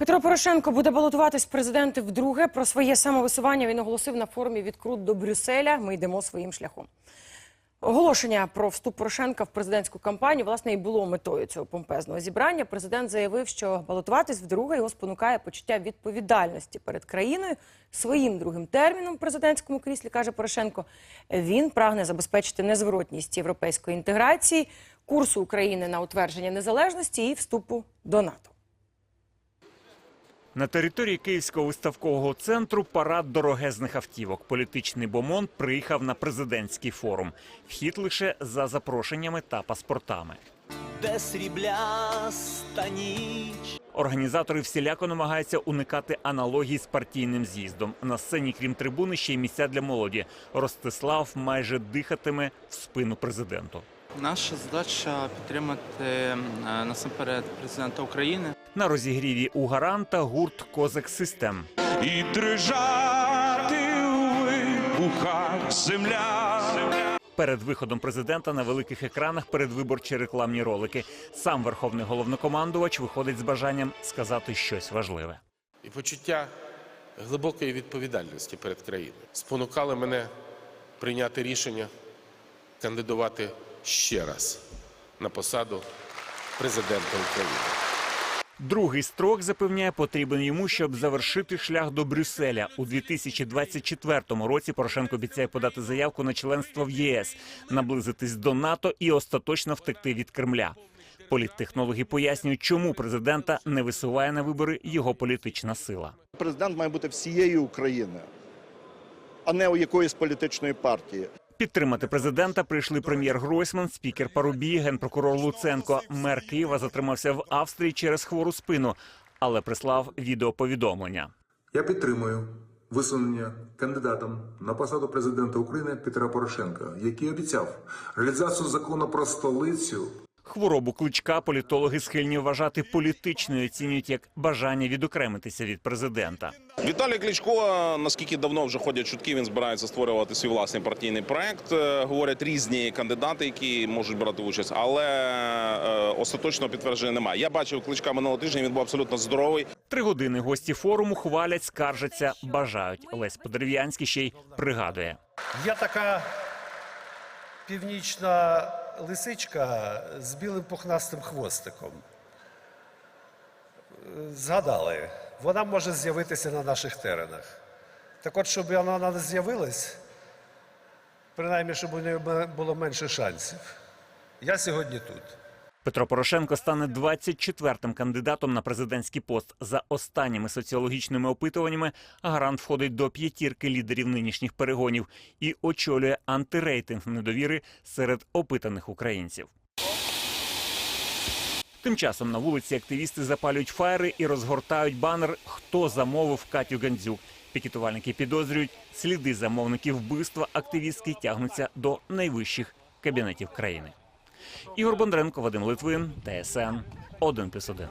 Петро Порошенко буде балотуватись президенти вдруге. Про своє самовисування він оголосив на форумі «Відкрут до Брюсселя. Ми йдемо своїм шляхом. Оголошення про вступ Порошенка в президентську кампанію власне і було метою цього помпезного зібрання. Президент заявив, що балотуватись вдруге його спонукає почуття відповідальності перед країною своїм другим терміном в президентському кріслі, каже Порошенко. Він прагне забезпечити незворотність європейської інтеграції, курсу України на утвердження незалежності і вступу до НАТО. На території Київського виставкового центру парад дорогезних автівок. Політичний бомон приїхав на президентський форум. Вхід лише за запрошеннями та паспортами. де срібляста ніч. Організатори всіляко намагаються уникати аналогій з партійним з'їздом. На сцені, крім трибуни, ще й місця для молоді. Ростислав майже дихатиме в спину президенту. Наша задача підтримати насамперед президента України. На розігріві у гаранта гурт Козак Систем. і дрижати у вибухах земля. Перед виходом президента на великих екранах передвиборчі рекламні ролики. Сам верховний головнокомандувач виходить з бажанням сказати щось важливе. і почуття глибокої відповідальності перед країною спонукали мене прийняти рішення кандидувати ще раз на посаду президента України. Другий строк запевняє потрібен йому, щоб завершити шлях до Брюсселя. У 2024 році Порошенко обіцяє подати заявку на членство в ЄС, наблизитись до НАТО і остаточно втекти від Кремля. Політтехнологи пояснюють, чому президента не висуває на вибори його політична сила. Президент має бути всієї України, а не у якоїсь політичної партії. Підтримати президента прийшли прем'єр Гройсман, спікер Парубій, генпрокурор Луценко. Мер Києва затримався в Австрії через хвору спину, але прислав відеоповідомлення. Я підтримую висунення кандидатом на посаду президента України Петра Порошенка, який обіцяв реалізацію закону про столицю Хворобу кличка політологи схильні вважати політичною, оцінюють як бажання відокремитися від президента. Віталій Кличко, наскільки давно вже ходять чутки, він збирається створювати свій власний партійний проект. Е, Говорять різні кандидати, які можуть брати участь, але е, остаточного підтвердження немає. Я бачив кличка минулого тижня. Він був абсолютно здоровий. Три години гості форуму хвалять, скаржаться, бажають. Лесь Подерев'янський ще й пригадує. Є така північна лисичка з білим пухнастим хвостиком. Згадали, вона може з'явитися на наших теренах. Так от, щоб вона не з'явилась, принаймні, щоб у неї було менше шансів. Я сьогодні тут. Петро Порошенко стане 24-м кандидатом на президентський пост. За останніми соціологічними опитуваннями гарант входить до п'ятірки лідерів нинішніх перегонів і очолює антирейтинг недовіри серед опитаних українців. Тим часом на вулиці активісти запалюють фаєри і розгортають банер Хто замовив Катю Гандзюк. Пікетувальники підозрюють, сліди замовників вбивства активістки тягнуться до найвищих кабінетів країни. Ігор Бондренко, Вадим Литвин, ТСН 1+,1.